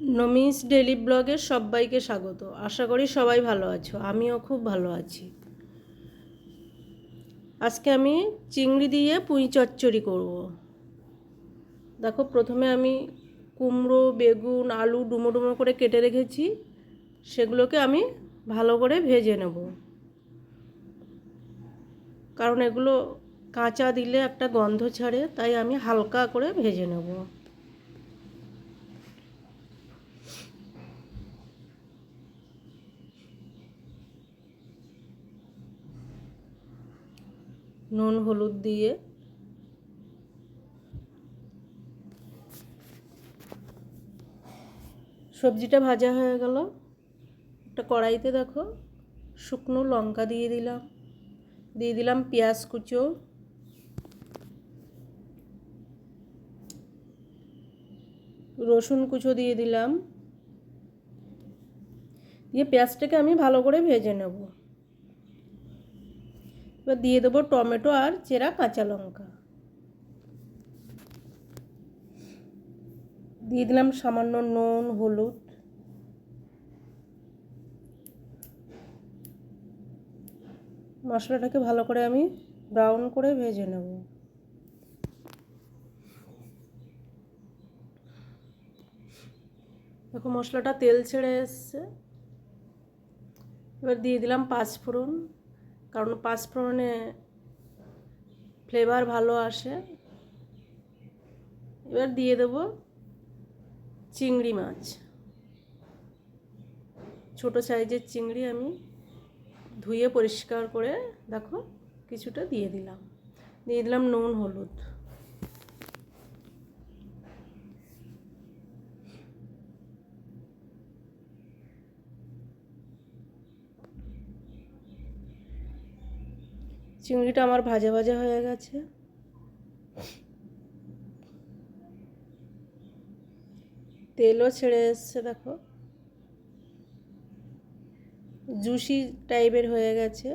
নমিস daily ব্লগে সবাইকে স্বাগত। আশা করি সবাই ভালো আছো। আমিও খুব ভালো আছি। আজকে আমি চিংড়ি দিয়ে পুঁই চচ্চড়ি করব। দেখো, প্রথমে আমি কুমড়ো, বেগুন, আলু ডুমো ডুমো করে কেটে রেখেছি। সেগুলোকে আমি ভালো করে ভেজে নেব। কারণ এগুলো কাঁচা দিলে একটা গন্ধ ছাড়ে, তাই আমি হালকা করে ভেজে নেব। নুন, হলুদ দিয়ে। সবজিটা ভাজা হয়ে গেল। একটা কড়াইতে দেখো, শুকনো লঙ্কা দিয়ে দিলাম। দিয়ে দিলাম পেঁয়াজ কুচো। রসুন কুচো দিয়ে দিলাম। দিয়ে পেঁয়াজটাকে আমি ভালো করে ভেজে নেব। এবার দিয়ে দেবো টমেটো আর চেরা কাঁচা লঙ্কা। দিয়ে দিলাম সামান্য নুন, হলুদ। মশলাটাকে ভালো করে আমি ব্রাউন করে ভেজে নেব। দেখো মশলাটা তেল ছেড়ে এসছে। এবার দিয়ে দিলাম পাঁচফোড়ন। কারণ পাঁচফোড়নে ফ্লেভার ভালো আসে। এবার দিয়ে দেব চিংড়ি মাছ। ছোট সাইজের চিংড়ি আমি ধুয়ে পরিষ্কার করে, দেখো, কিছুটা দিয়ে দিলাম। দিয়ে দিলাম নুন, হলুদ। চিংড়িটা আমার ভাজা ভাজা হয়ে গেছে। তেলও ছেড়ে এসছে, দেখো। জুসি টাইপের হয়ে গেছে।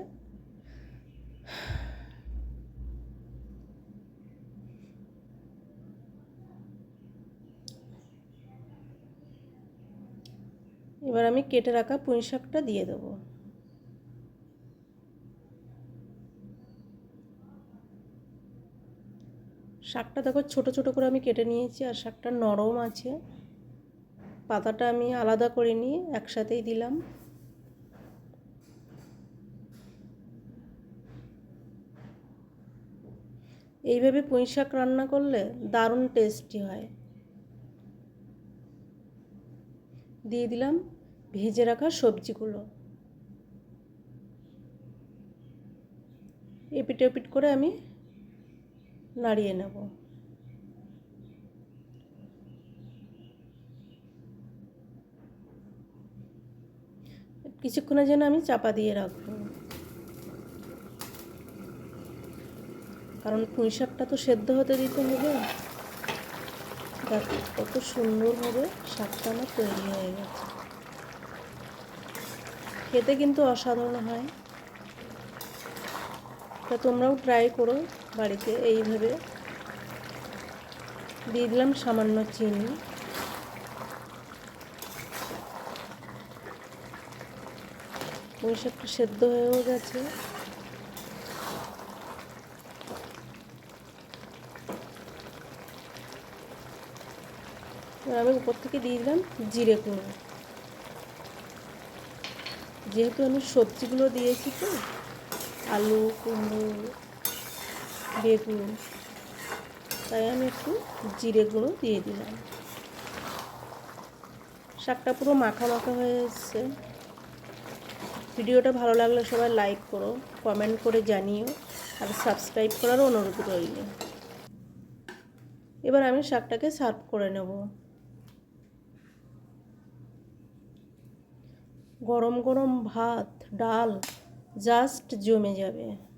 এবার আমি কেটে রাখা পুঁই শাকটা দিয়ে দেবো। শাকটা দেখো ছোট ছোট করে আমি কেটে নিয়েছি আর শাকটা নরম আছে। পাতাটা আমি আলাদা করে নিয়ে একসাথেই দিলাম। এইভাবে পুঁই শাক রান্না করলে দারুণ টেস্টি হয়। দিয়ে দিলাম ভেজে রাখা সবজিগুলো। এপিট এপিট করে আমি নাড়িয়ে নেব। কিছুক্ষণের জন্য আমি চাপা দিয়ে রাখব। কারণ পুঁই শাকটা তো সেদ্ধ হতে দিতে হবে। কত সুন্দরভাবে শাকটা আমার তৈরি হয়ে গেছে। খেতে কিন্তু অসাধারণ হয়। তা তোমরাও ট্রাই করো বাড়িতে। এইভাবে দিয়ে দিলাম সামান্য চিনি। পুঁই শাকটা সেদ্ধ হয়েও গেছে। আমি উপর থেকে দিয়ে দিলাম জিরে গুঁড়ো যেহেতু আমি সবজিগুলো দিয়েছি তো আলু, কুমড়ো, বেগুন। তাই আমি একটু জিরে গুঁড়ো দিয়ে দিলাম। শাকটা পুরো মাখা মাখা হয়ে এসছে। ভিডিওটা ভালো লাগলে সবাই লাইক করো কমেন্ট করে জানিও, আর সাবস্ক্রাইব করারও অনুরোধ রইল। এবার আমি শাকটাকে সার্ভ করে নেব। গরম গরম ভাত, ডাল জাস্ট জমে যাবে।